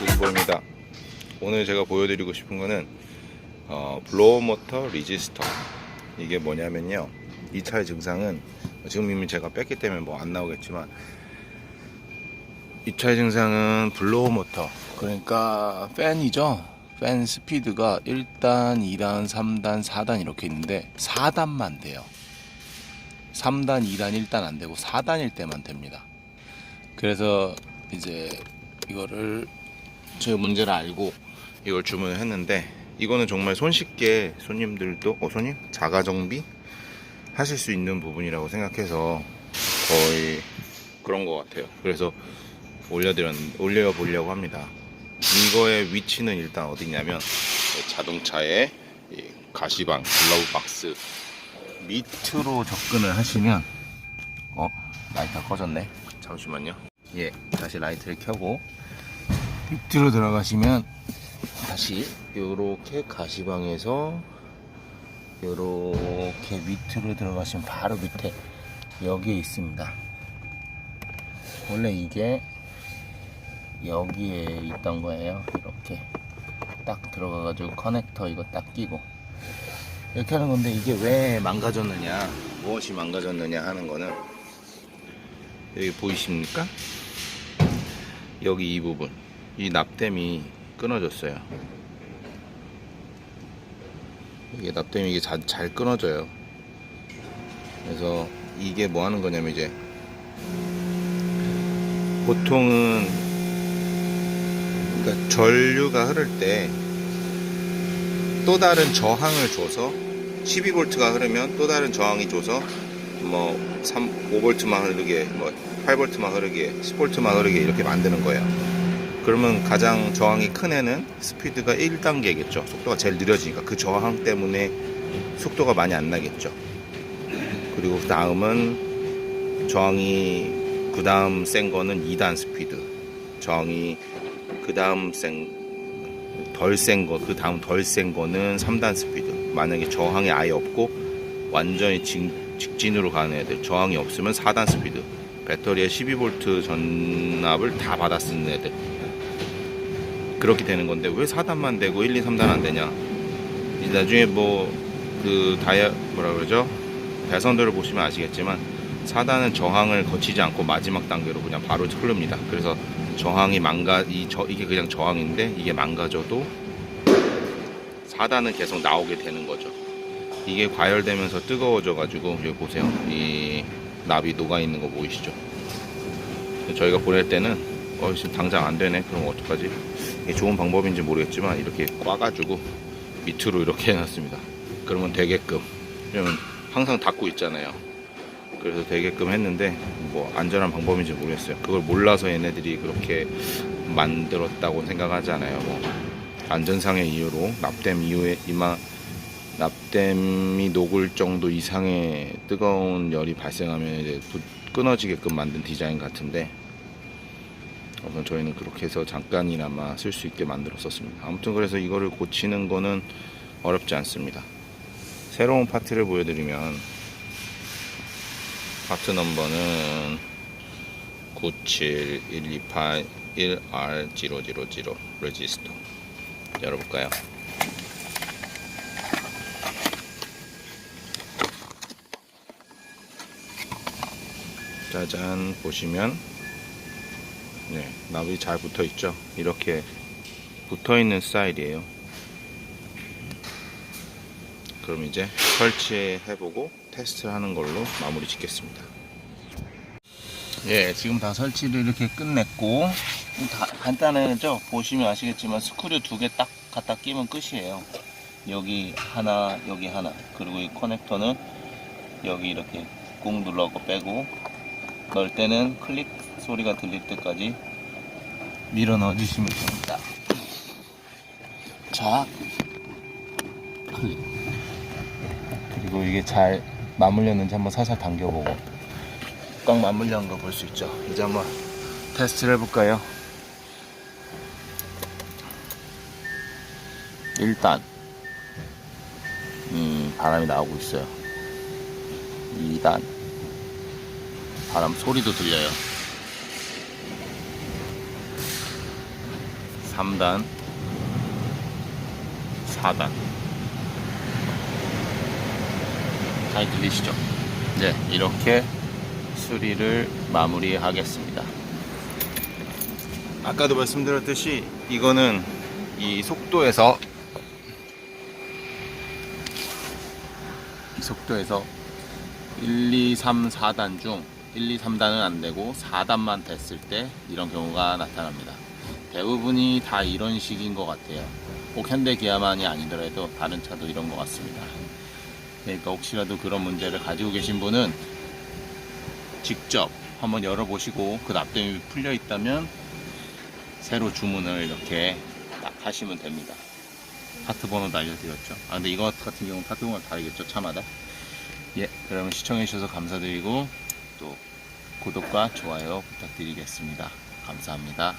윤보입니다. 오늘 제가 보여드리고 싶은 거는 어, 블로우 모터 리지스터 이게 뭐냐면요. 이 차의 증상은 지금 이미 제가 뺐기 때문에 뭐 안 나오겠지만 이 차의 증상은 블로우 모터 그러니까 팬이죠. 팬 스피드가 1단, 2단, 3단, 4단 이렇게 있는데 4단만 돼요. 3단, 2단, 1단 안 되고 4단일 때만 됩니다. 그래서 이제 이거를 제 문제를 알고 이걸 주문을 했는데 이거는 정말 손쉽게 손님들도 어 손님 자가 정비 하실 수 있는 부분이라고 생각해서 거의 그런 것 같아요. 그래서 올려드렸 올려 보려고 합니다. 이거의 위치는 일단 어디냐면 자동차의 이 가시방 글러브 박스 밑으로 접근을 하시면 어 라이터 꺼졌네. 잠시만요. 예, 다시 라이트를 켜고 밑으로 들어가시면 다시 요렇게 가시방에서 요렇게 밑으로 들어가시면 바로 밑에 여기에 있습니다. 원래 이게 여기에 있던 거예요. 이렇게 딱 들어가 가지고 커넥터 이거 딱 끼고 이렇게 하는 건데 이게 왜 망가졌느냐, 무엇이 망가졌느냐 하는 거는 여기 보이십니까? 여기 이 부분 이 납땜이 끊어졌어요 이게 납땜이 이게 자, 잘 끊어져요 그래서 이게 뭐 하는 거냐면 이제 보통은 그러니까 전류가 흐를 때 또 다른 저항을 줘서 12V가 흐르면 또 다른 저항이 줘서 뭐 3, 5V만 흐르게, 뭐 8V만 흐르게, 10V만 흐르게 이렇게 만드는 거예요. 그러면 가장 저항이 큰 애는 스피드가 1단계겠죠. 속도가 제일 느려지니까 그 저항 때문에 속도가 많이 안 나겠죠. 그리고 그 다음은 저항이 그 다음 센 거는 2단 스피드. 저항이 그 다음 센, 덜 센 거, 그 다음 덜 센 거는 3단 스피드. 만약에 저항이 아예 없고 완전히 직, 직진으로 가는 애들 저항이 없으면 4단 스피드 배터리에 12V 전압을 다 받아 쓰는 애들 그렇게 되는 건데 왜 4단만 되고 1, 2, 3단 안 되냐? 이제 나중에 뭐 그 다이아 뭐라 그러죠? 대선들을 보시면 아시겠지만 4단은 저항을 거치지 않고 마지막 단계로 그냥 바로 흐릅니다. 그래서 저항이 망가 이 저 이게 그냥 저항인데 이게 망가져도 4단은 계속 나오게 되는 거죠. 이게 과열되면서 뜨거워져 가지고 여기 보세요. 이 납이 녹아 있는 거 보이시죠? 저희가 보낼 때는 어 지금 당장 안 되네. 그럼 어떡하지? 이게 좋은 방법인지 모르겠지만 이렇게 꽈 가지고 밑으로 이렇게 해놨습니다. 그러면 되게끔. 왜냐면 항상 닫고 있잖아요. 그래서 되게끔 했는데 뭐 안전한 방법인지 모르겠어요. 그걸 몰라서 얘네들이 그렇게 만들었다고 생각하지 않아요. 뭐 안전상의 이유로 납땜 이후에 이마 납땜이 녹을 정도 이상의 뜨거운 열이 발생하면 이제 부- 끊어지게끔 만든 디자인 같은데 우선 저희는 그렇게 해서 잠깐이나마 쓸 수 있게 만들었었습니다. 아무튼 그래서 이거를 고치는 거는 어렵지 않습니다. 새로운 파트를 보여드리면 파트 넘버는 97128 레지스터 열어볼까요? 짜잔 보시면 네, 납이 잘 붙어 있죠? 이렇게 붙어 있는 스타일이에요. 그럼 이제 설치해 보고 테스트를 하는 걸로 마무리 짓겠습니다. 예 지금 다 설치를 이렇게 끝냈고 다 간단하죠? 보시면 아시겠지만 스크류 두 개 딱 갖다 끼면 끝이에요. 여기 하나 여기 하나. 그리고 이 커넥터는 여기 이렇게 꾹 눌러서 빼고 넣을 때는 클릭 소리가 들릴 때까지 밀어 넣어 주시면 됩니다. 자. 그리고 이게 잘 맞물렸는지 한번 살살 당겨보고 꽉 맞물렸는 거볼 수 있죠. 이제 한번 테스트를 해볼까요? 일단 음, 바람이 나오고 있어요. 2단 바람 소리도 들려요. 3단, 4단. 잘 들리시죠? 네, 이렇게 수리를 마무리하겠습니다. 아까도 말씀드렸듯이 이거는 이 속도에서 이 속도에서 1, 2, 3, 4단 중 1, 2, 3단은 안 되고 4단만 됐을 때 이런 경우가 나타납니다. 대부분이 다 이런 식인 것 같아요. 꼭 현대 기아만이 아니더라도 다른 차도 이런 것 같습니다. 그러니까 혹시라도 그런 문제를 가지고 계신 분은 직접 한번 열어보시고 그 납땜이 풀려 있다면 새로 주문을 이렇게 딱 하시면 됩니다. 파트 번호도 알려드렸죠. 아 근데 이거 같은 경우는 파트 번호가 다르겠죠 차마다. 예, 그러면 시청해주셔서 감사드리고 또 구독과 좋아요 부탁드리겠습니다. 감사합니다.